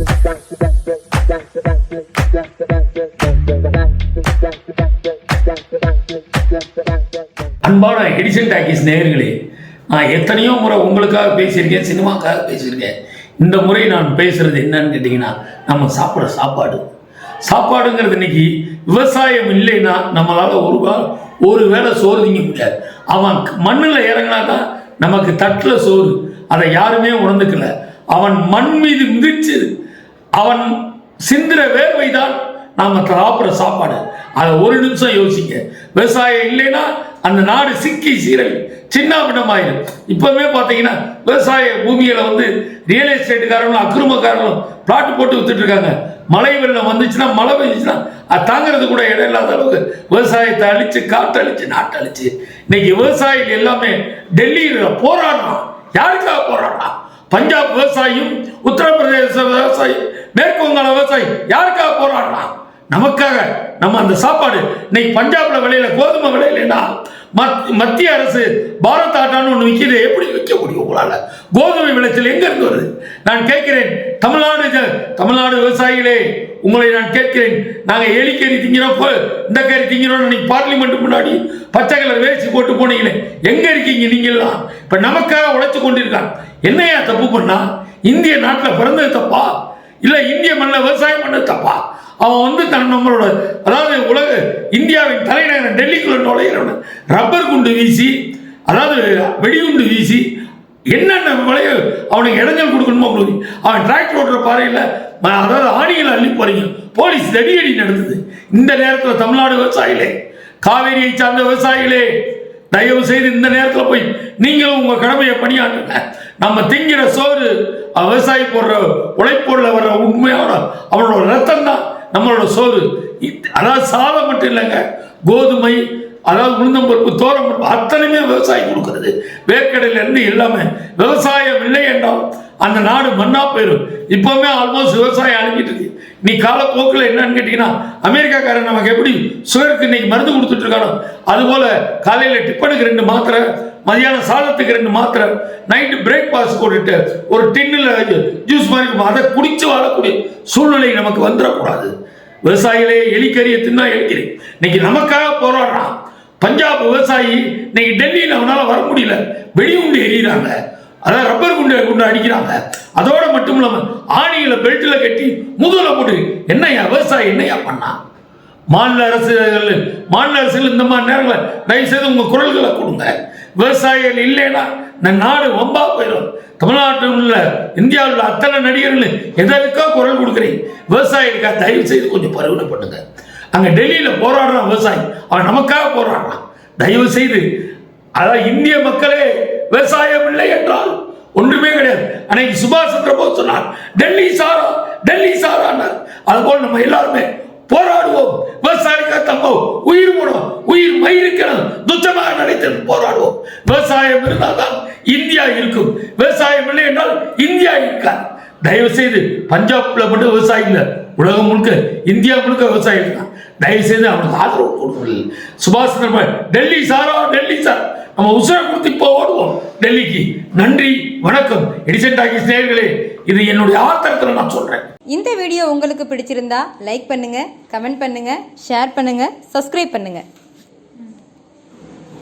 அன்பான Edison talkies நேயர்களே நான் எத்தனையோ முறை உங்களுக்காக பேசியிருக்கேன் சினிமாக்காக பேசியிருக்கேன். இந்த முறை நான் பேசுறது என்னன்னு கேட்டிங்கன்னா நம்ம சாப்பிட்ற சாப்பாடு. சாப்பாடுங்கிறது இன்னைக்கு விவசாயம் இல்லைன்னா நம்மளால் ஒரு கால் ஒரு வேளை சோறு திங்க முடியாது. அவன் மண்ணில் இறங்கினா தான் நமக்கு தட்டில் சோறு. அதை யாருமே உணர்ந்துக்கல. அவன் மண் மீது மிதிச்சு அவன் சிந்திர வேர்வை தான் நாம சாப்பிட்ற சாப்பாடு. அதை ஒரு நிமிஷம் யோசிங்க. விவசாயம் இல்லைன்னா அந்த நாடு சிக்கி சீரல் சின்ன பின்னமாயிடும் இப்பவுமே பார்த்தீங்கன்னா விவசாய பூமியில வந்து ரியல் எஸ்டேட்டுக்காரங்களும் அக்கிரமக்காரங்களும் பிளாட் போட்டு வித்துட்டு இருக்காங்க. மழை வெள்ளம் வந்துச்சுன்னா மழை பெஞ்சிச்சுன்னா அது தாங்கிறது கூட இடம் இல்லாத அளவுக்கு விவசாயத்தை அழிச்சு காற்று அழிச்சு நாட்டை அழிச்சு. இன்னைக்கு விவசாயிகள் எல்லாமே டெல்லியில் போராடுறான். யாருக்காக போராடுறான்? பஞ்சாப் விவசாயியும் உத்தரப்பிரதேச விவசாயி மேற்கு வங்காள விவசாயி யாருக்காக போராடலாம் நமக்காக. நம்ம அந்த சாப்பாடு இன்னைக்கு பஞ்சாப்ல விளையில கோதுமை விளையிலன்னா மத் மத்திய அரசு பாரத் ஆட்டான்னு ஒன்று விற்கிது எப்படி விற்க முடியும் உங்களால்? கோதுமை விளைச்சல் எங்க இருந்து வருது? நான் கேட்கிறேன் தமிழ்நாடு தமிழ்நாடு விவசாயிகளே உங்களை நான் கேட்கிறேன். நாங்கள் எலிக்கறி திங்கிறப்போ இந்த கறி திங்கிறோம் இன்னைக்கு பார்லிமெண்ட் முன்னாடி பச்சை கலர் வேஸ்ட் போட்டு போனீங்களே எங்க இருக்கீங்க நீங்கெல்லாம்? இப்ப நமக்காக உழைச்சு கொண்டிருக்காங்க. என்னையா தப்பு பண்ணா? இந்திய நாட்டில் பிறந்தது தப்பா? இல்லை இந்திய மண்ணில் விவசாயம் பண்ணது தப்பா? அவன் வந்து தன் நம்மளோட அதாவது உலக இந்தியாவின் தலைநகரம் டெல்லிக்குள்ள நுழையிறவன். ரப்பர் குண்டு வீசி அதாவது வெடிகுண்டு வீசி என்னென்ன விளைய அவனுக்கு இடைஞ்சல் கொடுக்கணுமோ கொடுக்கு அவன் டிராக்டர் ஓட்டுற பாறையில் அதாவது ஆணியில் அள்ளி போறீங்க. போலீஸ் தடியடி நடந்தது இந்த நேரத்தில் தமிழ்நாடு விவசாயிகளே காவேரியை சார்ந்த விவசாயிகளே தயவு செய்து இந்த நேரத்தில் போய் நீங்களும் உங்க கடமையை பணியாற்றுங்க. நம்ம திங்கிற சோறு விவசாயி போடுற உழைப்பொருளை வர்ற உண்மையான அவனோட ரத்தம் தான் நம்மளோட சோறு. அதாவது சாதம் மட்டும் இல்லைங்க கோதுமை அதாவது உளுந்தம்பருப்பு தோரம்பருப்பு அத்தனையுமே விவசாயி கொடுக்கறது. வேர்க்கடையில இருந்து எல்லாமே விவசாயம் இல்லை என்றால் அந்த நாடு மண்ணா போயிடும் இப்பவுமே ஆல்மோஸ்ட் விவசாயம் அழிஞ்சிட்டு இருக்கு. நீ காலப்போக்கில் என்னன்னு கேட்டீங்கன்னா அமெரிக்காக்காரன் நமக்கு எப்படி சுகருக்கு இன்னைக்கு மருந்து கொடுத்துட்டு இருக்கானோ அதுபோல காலையில் டிப்பனுக்கு ரெண்டு மாத்திரை மதியானம் சாதத்துக்கு ரெண்டு மாத்திரை நைட்டு பிரேக்ஃபாஸ்ட் போட்டுட்டு ஒரு டின்னில் ஜூஸ் மாதிரி அதை குடிச்சு வாழக்கூடிய சூழ்நிலை நமக்கு வந்துடக்கூடாது. விவசாயிகளே எலிக்கறியை தின்னா எலிக்கறி. இன்னைக்கு நமக்காக போராடுறான். பஞ்சாப் விவசாயி இன்னைக்கு டெல்லியில் அவனால் வர முடியல. வெடிகுண்டு எறிகிறாங்க அதான் ரப்பர் குண்டு குண்டு அடிக்கிறாங்க. அதோட மட்டும் இல்லாமல் ஆணிகளை பெல்ட்ல கட்டி முதுகில் போட்டு என்னையா விவசாயி என்னையா பண்ணா? மாநில அரசுகள் மாநில அரசுகள் இந்த மாதிரி நேரங்களில் தயவு செய்து உங்க குரல்களை கொடுங்க. விவசாயிகள் இல்லைன்னா இந்த நாடு வம்பா போயிடும். தமிழ்நாட்டில் உள்ள இந்தியாவில் உள்ள அத்தனை நடிகர்கள் எதற்கோ குரல் கொடுக்குறீங்க. விவசாயிகளுக்காக தயவு செய்து கொஞ்சம் பருவனை பண்ணுங்க அங்கே டெல்லியில் போராடுறான் விவசாயி. அவன் நமக்காக போராடுறான். தயவு செய்து அதான் இந்திய மக்களே விவசாயம் இல்லை என்றால் ஒன்றுமே கிடையாது. அன்னைக்கு சுபாஷ் சந்திர போஸ் சொன்னார் டெல்லி சாரா டெல்லி சாரான்னார். அதுபோல் நம்ம எல்லாருமே போராடுவோம். விவசாயிக்காக தப்போம் உயிர் போனோம் உயிர் மயிருக்கணும் துச்சமாக நினைத்து போராடுவோம். விவசாயம் இருந்தால்தான் இந்தியா இருக்கும். விவசாயம் இல்லை என்றால் இந்தியா இருக்காது. தயவு செய்து பஞ்சாப்ல மட்டும் விவசாயம் இல்லை உலகம் முழுக்க இந்தியா முழுக்க விவசாயம் இருக்கான் தயவு செய்து அவனுக்கு ஆதரவு கொடுங்கள். சுபாஷ் சந்திர டெல்லி சாரா டெல்லி சார். நம்ம உசுரை கொடுத்து இப்போ ஓடுவோம் டெல்லிக்கு நன்றி வணக்கம். எடிசன் டாக்கிஸ் நேர்களே இது என்னுடைய ஆத்திரத்தில் நான் சொல்கிறேன் இந்த வீடியோ உங்களுக்கு பிடிச்சிருந்தா லைக் பண்ணுங்க கமெண்ட் பண்ணுங்க ஷேர் பண்ணுங்க சப்ஸ்கிரைப் பண்ணுங்க.